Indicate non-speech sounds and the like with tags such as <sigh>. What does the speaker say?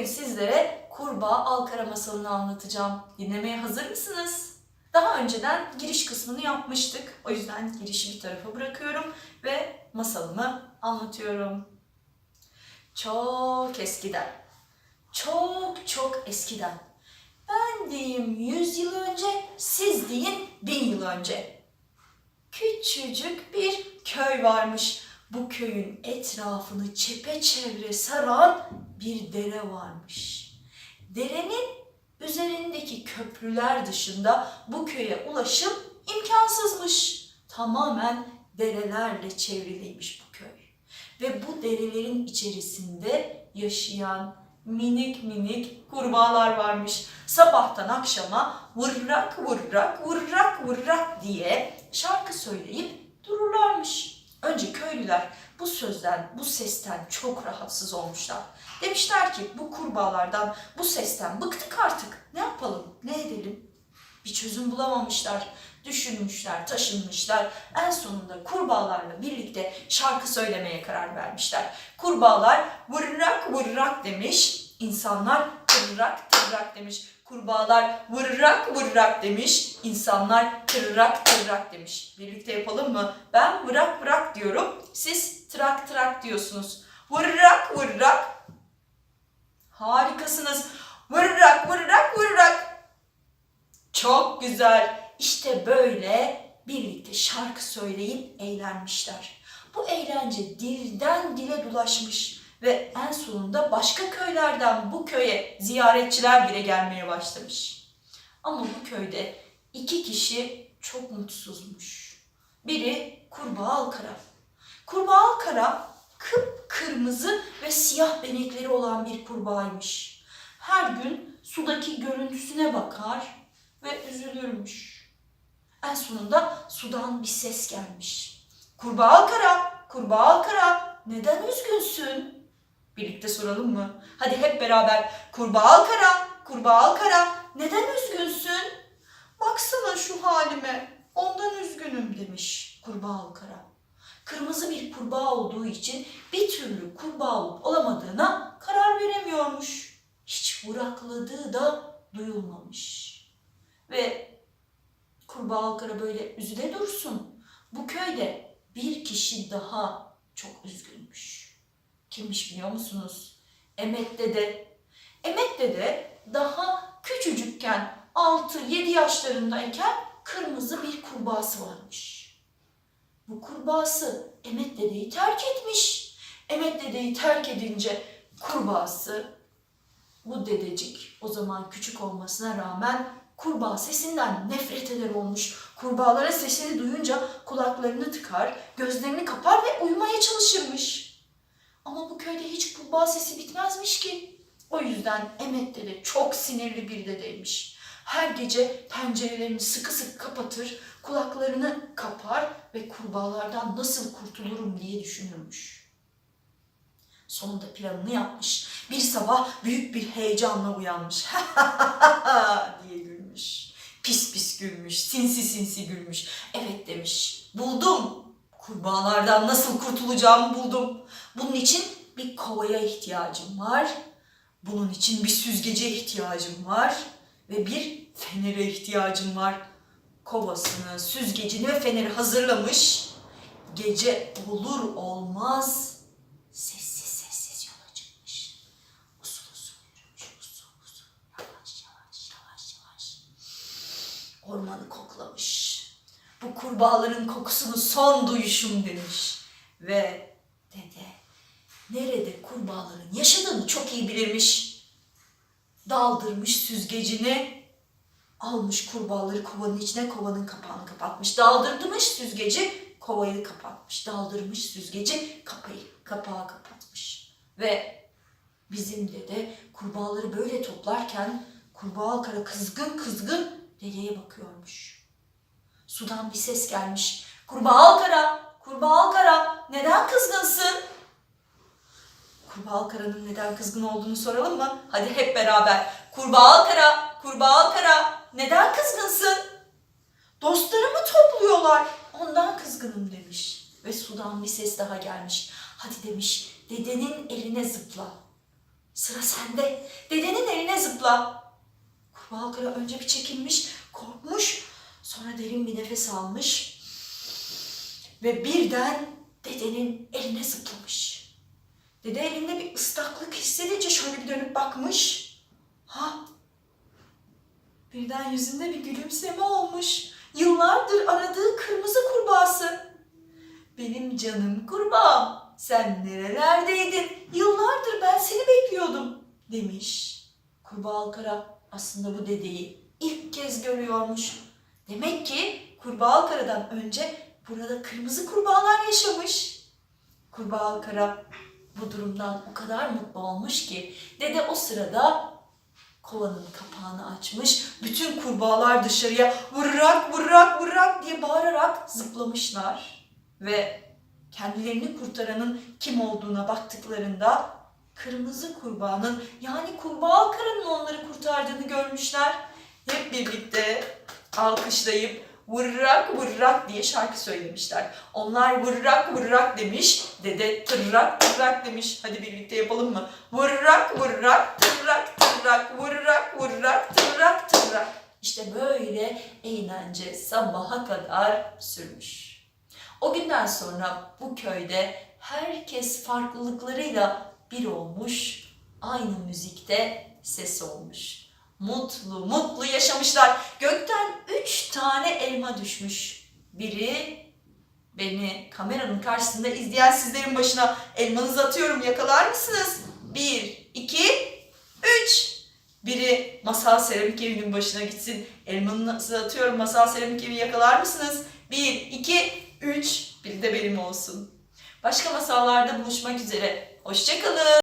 Bugün sizlere kurbağa alkara masalını anlatacağım. Dinlemeye hazır mısınız? Daha önceden giriş kısmını yapmıştık. O yüzden girişi bir tarafa bırakıyorum ve masalımı anlatıyorum. Çok eskiden, çok çok eskiden. Ben diyeyim 100 yıl önce, siz deyin 1000 yıl önce. Küçücük bir köy varmış. Bu köyün etrafını çepeçevre saran bir dere varmış. Derenin üzerindeki köprüler dışında bu köye ulaşım imkansızmış. Tamamen derelerle çevriliymiş bu köy. Ve bu derelerin içerisinde yaşayan minik minik kurbağalar varmış. Sabahtan akşama vırrak vırrak vırrak vırrak diye şarkı söyleyip dururlarmış. Önce köylüler bu sözden, bu sesten çok rahatsız olmuşlar. Demişler ki bu kurbağalardan, bu sesten bıktık artık. Ne yapalım, ne edelim? Bir çözüm bulamamışlar. Düşünmüşler, taşınmışlar. En sonunda kurbağalarla birlikte şarkı söylemeye karar vermişler. Kurbağalar vırrak vırrak demiş. İnsanlar tırrak tırrak demiş. Kurbağalar vırrak vırrak demiş. İnsanlar tırrak tırrak demiş. Birlikte yapalım mı? Ben vırak vırak diyorum. Siz trak trak diyorsunuz. Vırrak vırrak. Harikasınız. Vırrak vırrak vırrak. Çok güzel. İşte böyle birlikte şarkı söyleyip eğlenmişler. Bu eğlence dilden dile dolaşmış ve en sonunda başka köylerden bu köye ziyaretçiler bile gelmeye başlamış. Ama bu köyde iki kişi çok mutsuzmuş. Biri kurbağa Alkara. Kurbağa Alkara kıpkırmızı ve siyah benekleri olan bir kurbağaymış. Her gün sudaki görüntüsüne bakar ve üzülürmüş. En sonunda sudan bir ses gelmiş. Kurbağa Alkara, kurbağa Alkara neden üzgünsün? Birlikte soralım mı? Hadi hep beraber kurbağa Alkara, kurbağa Alkara neden üzgünsün? Baksana şu halime, ondan üzgünüm demiş kurbağa Alkara. Kırmızı bir kurbağa olduğu için bir türlü kurbağa olup olamadığına karar veremiyormuş. Hiç vurakladığı da duyulmamış. Ve kurbağa Alkara böyle üzüle dursun. Bu köyde bir kişi daha çok üzgünmüş. Kimmiş biliyor musunuz? Emet Dede. Emet Dede daha küçücükken 6-7 yaşlarındayken kırmızı bir kurbağası varmış. Bu kurbağası Emet Dede'yi terk etmiş. Emet Dede'yi terk edince kurbağası bu dedecik o zaman küçük olmasına rağmen kurbağa sesinden nefret eder olmuş. Kurbağaların sesini duyunca kulaklarını tıkar, gözlerini kapar ve uyumaya çalışırmış. Ama bu köyde hiç kurbağa sesi bitmezmiş ki. O yüzden Emet dede çok sinirli bir dedeymiş. Her gece pencerelerini sıkı sıkı kapatır, kulaklarını kapar ve kurbağalardan nasıl kurtulurum diye düşünürmüş. Sonunda planını yapmış. Bir sabah büyük bir heyecanla uyanmış. <laughs> diye gülmüş. Pis pis gülmüş, sinsi sinsi gülmüş. Evet demiş, buldum. Kurbağalardan nasıl kurtulacağımı buldum. Bunun için bir kovaya ihtiyacım var. Bunun için bir süzgece ihtiyacım var. Ve bir fenere ihtiyacım var. Kovasını, süzgecini ve feneri hazırlamış. Gece olur olmaz Bu kurbağaların kokusunu son duyuşum demiş. Ve dede nerede kurbağaların yaşadığını çok iyi bilirmiş. Daldırmış süzgecini, almış kurbağaları kovanın içine kovanın kapağını kapatmış. Daldırmış süzgeci, kovayı kapatmış. Daldırmış süzgeci, kapayı, kapağı kapatmış. Ve bizim dede kurbağaları böyle toplarken kurbağa kara kızgın kızgın dedeye bakıyormuş. Sudan bir ses gelmiş. Kurbağa Alkara, kurbağa Alkara neden kızgınsın? Kurbağa Alkara'nın neden kızgın olduğunu soralım mı? Hadi hep beraber. Kurbağa Alkara, kurbağa Alkara neden kızgınsın? Dostlarımı topluyorlar. Ondan kızgınım demiş. Ve sudan bir ses daha gelmiş. Hadi demiş dedenin eline zıpla. sıra sende. Dedenin eline zıpla. Kurbağa kara önce bir çekinmiş, korkmuş. Sonra derin bir nefes almış. Ve birden dedenin eline zıplamış. Dede elinde bir ıslaklık hissedince şöyle bir dönüp bakmış. Ha? Birden yüzünde bir gülümseme olmuş. Yıllardır aradığı kırmızı kurbağası. Benim canım kurbağam, sen nerelerdeydin? Yıllardır ben seni bekliyordum demiş. Kurbağa Kara aslında bu dedeyi ilk kez görüyormuş. Demek ki Kurbağa Kara'dan önce burada kırmızı kurbağalar yaşamış. Kurbağa Kara bu durumdan o kadar mutlu olmuş ki dede o sırada kovanın kapağını açmış. Bütün kurbağalar dışarıya vırrak vırrak vırrak diye bağırarak zıplamışlar. Ve kendilerini kurtaranın kim olduğuna baktıklarında kırmızı kurbağanın yani kurbağa karının onları kurtardığını görmüşler. Hep birlikte alkışlayıp vırrak vırrak diye şarkı söylemişler. Onlar vırrak vırrak demiş, dede tırrak tırrak demiş. Hadi birlikte yapalım mı? Vırrak vırrak tırrak tırrak vırrak vırrak tırrak tırrak. İşte böyle eğlence sabaha kadar sürmüş. O günden sonra bu köyde herkes farklılıklarıyla bir olmuş, aynı müzikte ses olmuş. Mutlu mutlu yaşamışlar. Gökten üç tane elma düşmüş. Biri beni kameranın karşısında izleyen sizlerin başına elmanızı atıyorum yakalar mısınız? Bir, iki, üç. Biri masal seramik evinin başına gitsin. Elmanızı atıyorum masal seramik evi yakalar mısınız? Bir, iki, üç. Biri de benim olsun. Başka masallarda buluşmak üzere. Hoşçakalın.